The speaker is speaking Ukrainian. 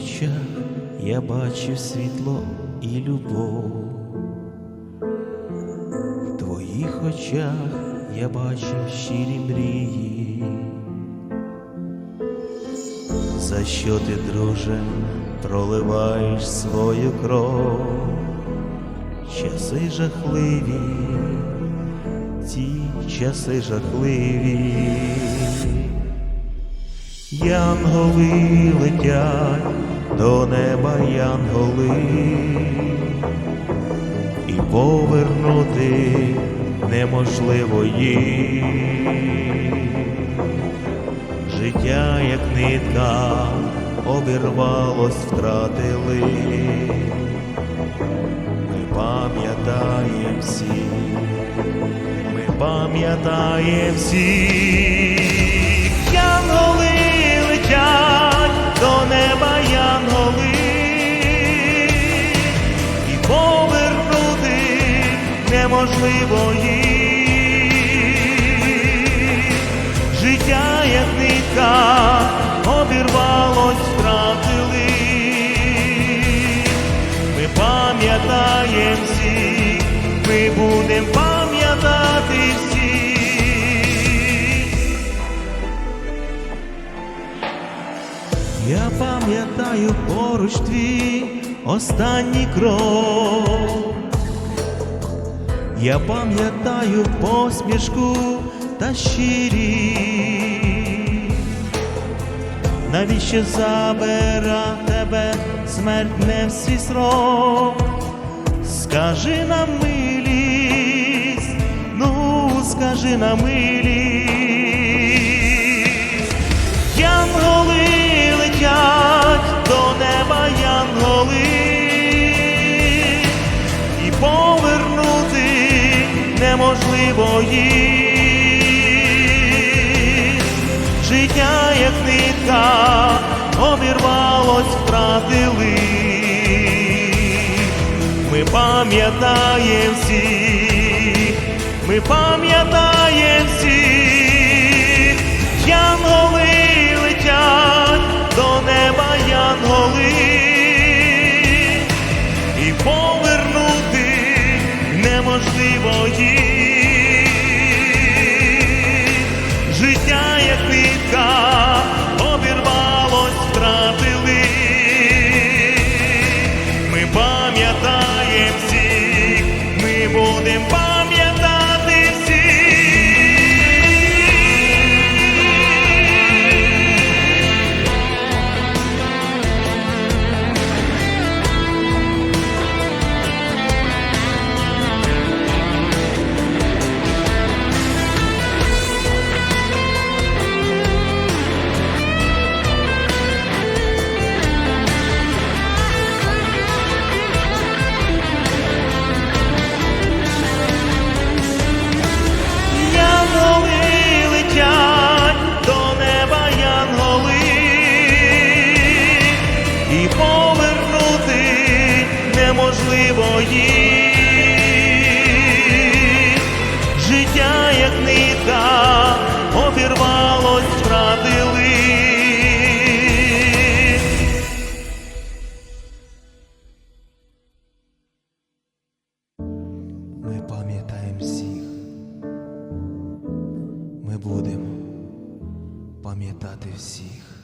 очах я бачу світло і любов. В твоїх очах я бачу щирі мрії. За що ти, друже, проливаєш свою кров? Часи жахливі, ці часи жахливі. Янголи летять до неба янголи, і повернути неможливо їх. Життя, як нитка, обірвалось, втратили. Ми пам'ятаєм всі, ми пам'ятаєм всі. Неможливо їх. Життя, як нитка, обірвалось, втратили. Ми пам'ятаєм всі, ми будем пам'ятати всі. Я пам'ятаю поруч твій останній крок. Я пам'ятаю посмішку та щирі, Навіщо забира тебе смерть не всі срок? Скажи на милість, ну скажи на милість. Неможливо їх. Життя, як нитка, обірвалось, втратили. Ми пам'ятаємо всі, ми пам'ятаємо всі, янголи повернути неможливо їх. життя, як нитка, обірвалось, втратили. Ми пам'ятаємо всіх, ми будемо пам'ятати всіх.